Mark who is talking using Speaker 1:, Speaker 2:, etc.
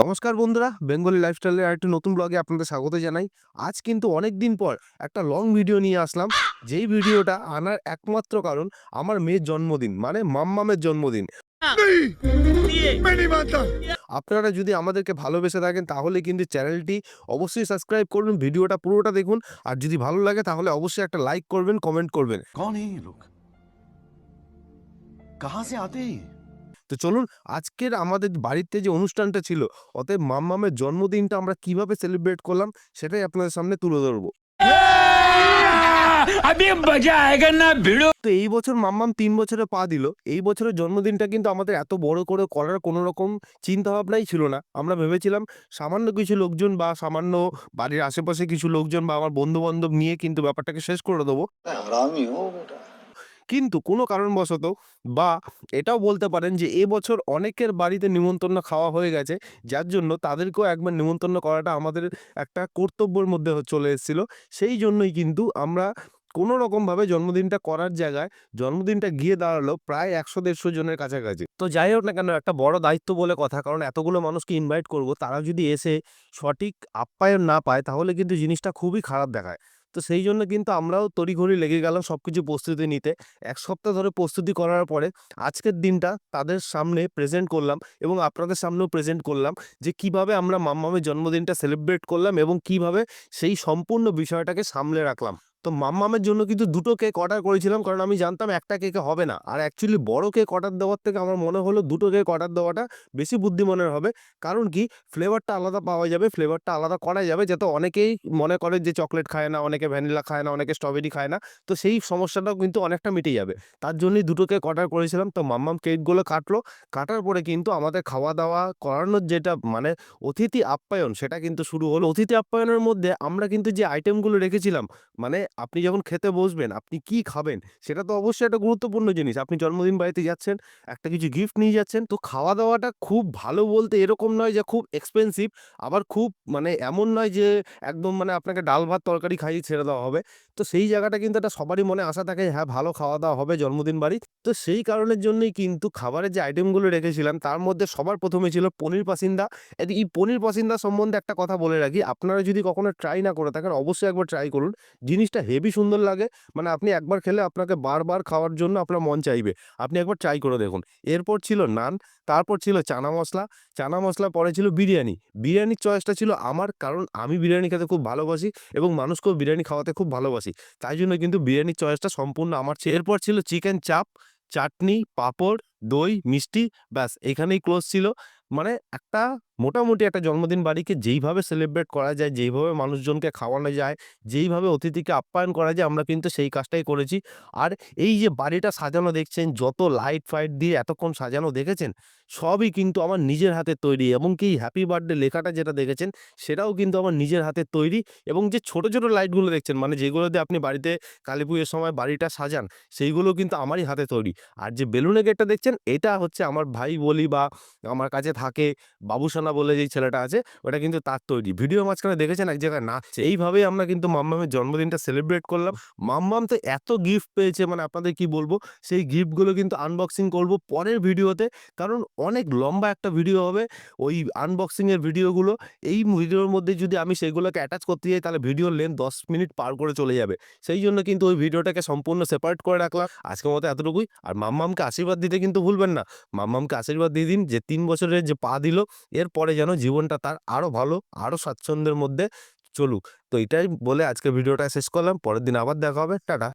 Speaker 1: নমস্কার বন্ধুরা, বেঙ্গলি লাইফস্টাইলের আরেকটি নতুন ব্লগে আপনাদের স্বাগত জানাই। আজ কিন্তু অনেক দিন পর একটা লং ভিডিও নিয়ে আসলাম। যেই ভিডিওটা আনার একমাত্র কারণ আমার মেয়ের জন্মদিন মানে মাম্মামের জন্মদিন। আপনারা যদি আমাদেরকে ভালোবেসে থাকেন, তাহলে কিন্তু চ্যানেলটি অবশ্যই সাবস্ক্রাইব করবেন ভিডিওটা পুরোটা দেখুন। আর যদি ভালো লাগে, তাহলে অবশ্যই একটা লাইক করবেন কমেন্ট করবেন।
Speaker 2: কন এই লোক কাহা সে আতে
Speaker 1: তো চলুন আজকের আমাদের বাড়িতে যে অনুষ্ঠানটা ছিল অতএব মাম্মামের জন্মদিনটা আমরা কীভাবে সেলিব্রেট করলাম সেটাই আপনাদের সামনে তুলে ধরবো। তো এই বছর মাম্মাম তিন বছরে পা দিল। এই বছরের জন্মদিনটা কিন্তু আমাদের এত বড় করে করার কোনো রকম চিন্তা ভাবনাই ছিল না। আমরা ভেবেছিলাম সামান্য কিছু লোকজন বা সামান্য বাড়ির আশেপাশে কিছু লোকজন বা আমার বন্ধু বান্ধব নিয়ে কিন্তু ব্যাপারটাকে শেষ করে দেবো। কিন্তু কোনো কারণবশত বা এটাও বলতে পারেন যে এবছর অনেকের বাড়িতে নিমন্ত্রণ খাওয়া হয়ে গেছে। যার জন্য তাদেরকেও একবার নিমন্ত্রণ করাটা আমাদের একটা কর্তব্যের মধ্যে চলে এসেছিল। সেই জন্যই কিন্তু আমরা কোনো রকমভাবে জন্মদিনটা করার জায়গায় জন্মদিনটা গিয়ে দাঁড়াল প্রায় একশো দেড়শো জনের কাছাকাছি। তো যাই হোক না কেন, একটা বড় দায়িত্ব বলে কথা। কারণ এতগুলো মানুষকে ইনভাইট করব, তারা যদি এসে সঠিক আপ্যায়ন না পায়, তাহলে কিন্তু জিনিসটা খুবই খারাপ দেখায়। তো সেই জন্য কিন্তু আমরাও তড়িঘড়ি লেগে গেলাম সব কিছু প্রস্তুতি নিতে। এক সপ্তাহ ধরে প্রস্তুতি করার পরে আজকের দিনটা তাদের সামনে প্রেজেন্ট করলাম এবং আপনাদের সামনেও প্রেজেন্ট করলাম যে কীভাবে আমরা মাম্মামের জন্মদিনটা সেলিব্রেট করলাম এবং কীভাবে সেই সম্পূর্ণ বিষয়টাকে সামলে রাখলাম। তো মাম্মামের জন্য কিন্তু দুটো কেক অর্ডার করেছিলাম, কারণ আমি জানতাম একটা কেকে হবে না। আর অ্যাকচুয়ালি বড় কেক অর্ডার দেওয়ার থেকে আমার মনে হলো দুটো কেক অর্ডার দেওয়াটা বেশি বুদ্ধিমানের হবে। কারণ কি? ফ্লেভারটা আলাদা পাওয়া যাবে ফ্লেভারটা আলাদা করা যাবে। যাতে অনেকেই মনে করে যে চকলেট খায় না, অনেকে ভ্যানিলা খায় না, অনেকে স্ট্রবেরি খায় না, তো সেই সমস্যাটাও কিন্তু অনেকটা মিটে যাবে। তার জন্যই দুটো কেক অর্ডার করেছিলাম, তো মাম্মাম কেকগুলো কাটলো। কাটার পরে কিন্তু আমাদের খাওয়া দাওয়া করানোর যেটা মানে অতিথি আপ্যায়ন, সেটা কিন্তু শুরু হলো। অতিথি আপ্যায়নের মধ্যে আমরা কিন্তু যে আইটেমগুলো রেখেছিলাম মানে আপনি যখন খেতে বসবেন, আপনি কি খাবেন? সেটা তো অবশ্যই একটা গুরুত্বপূর্ণ জিনিস। আপনি জন্মদিন বাড়িতে যাচ্ছেন, একটা কিছু গিফট নিয়ে যাচ্ছেন, তো খাওয়া দাওয়াটা খুব ভালো বলতে এরকম নয় যে খুব এক্সপেন্সিভ আবার খুব মানে এমন নয় যে একদম মানে আপনাকে ডাল, ভাত, তরকারি খাইয়ে ছেড়ে দেওয়া হবে। তো সেই জায়গাটা কিন্তু একটা সবারই মনে আশা থাকে হ্যাঁ ভালো খাওয়া দাওয়া হবে জন্মদিন বাড়ি। তো সেই কারণের জন্যই কিন্তু খাবারের যে আইটেমগুলো রেখেছিলাম, তার মধ্যে সবার প্রথমে ছিল পনির পাসিন্দা। এই পনির পাসিন্দা সম্বন্ধে একটা কথা বলে রাখি, আপনারা যদি কখনো ট্রাই না করে থাকেন, অবশ্যই একবার ট্রাই করুন। জিনিসটা হেভি সুন্দর লাগে মানে আপনি একবার খেলে আপনাকে বারবার খাওয়ার জন্য আপনার মন চাইবে। আপনি একবার ট্রাই করে দেখুন। এরপর ছিল নান, তারপর ছিল চানা মশলা। চানা মশলা পরে ছিল বিরিয়ানি। বিরিয়ানির চয়েসটা ছিল আমার, কারণ আমি বিরিয়ানি খেতে খুব ভালোবাসি এবং মানুষকেও বিরিয়ানি খাওয়াতে খুব ভালোবাসি। তাই জন্য কিন্তু বিরিয়ানির চয়েসটা সম্পূর্ণ আমার এরপর ছিল চিকেন চাপ চাটনি পাঁপড় দই মিষ্টি ব্যাস এখানেই ক্লোজ ছিল। মানে একটা মোটামুটি একটা জন্মদিন বাড়িকে যেইভাবে সেলিব্রেট করা যায়, যেইভাবে মানুষজনকে খাওয়ানো যায়, যেইভাবে অতিথিকে আপ্যায়ন করা যায়, আমরা কিন্তু সেই কাজটাই করেছি। আর এই যে বাড়িটা সাজানো দেখছেন, যত লাইট ফাইট দিয়ে এতক্ষণ সাজানো দেখেছেন, সবই কিন্তু আমার নিজের হাতে তৈরি। এবং কি হ্যাপি বার্থডে লেখাটা যেটা দেখেছেন, সেটাও কিন্তু আমার নিজের হাতে তৈরি। এবং যে ছোট ছোট লাইটগুলো দেখছেন মানে যেগুলো দিয়ে আপনি বাড়িতে কালী পুজোর সময় বাড়িটা সাজান, সেইগুলো কিন্তু আমারই হাতে তৈরি। আর যে বেলুনের গেটটা দেখছেন, এটা হচ্ছে আমার ভাই বলি বা আমার কাছে থাকে বাবুসানা বলে যেই ছেলেটা আছে, ওটা কিন্তু তার তৈরি। ভিডিও মাঝখানে দেখেছেন এক জায়গায় নাচছে। এইভাবেই আমরা কিন্তু মাম্মামের জন্মদিনটা সেলিব্রেট করলাম। মাম্মাম তো এত গিফট পেয়েছে মানে আপনাদের কি বলব? সেই গিফটগুলো কিন্তু আনবক্সিং করব পরের ভিডিওতে। কারণ অনেক লম্বা একটা ভিডিও হবে। ওই আনবক্সিংয়ের ভিডিওগুলো এই ভিডিওর মধ্যে যদি আমি সেগুলোকে অ্যাটাচ করতে যাই, তাহলে ভিডিওর লেন্থ দশ মিনিট পার করে চলে যাবে। সেই জন্য কিন্তু ওই ভিডিওটাকে সম্পূর্ণ সেপারেট করে রাখলাম। আজকের মতো এতটুকুই। আর মাম্মামকে আশীর্বাদ দিতে কিন্তু ভুলবেন না। মাম্মামকে আশীর্বাদ দিয়ে দিন যে তিন বছরের যে পা দিল এরপরে যেন জীবনটা তার আরও ভালো আরও স্বাচ্ছন্দ্যের মধ্যে চলুক। তো এটাই বলে আজকে ভিডিওটা শেষ করলাম। পরের দিন আবার দেখা হবে। টাটা।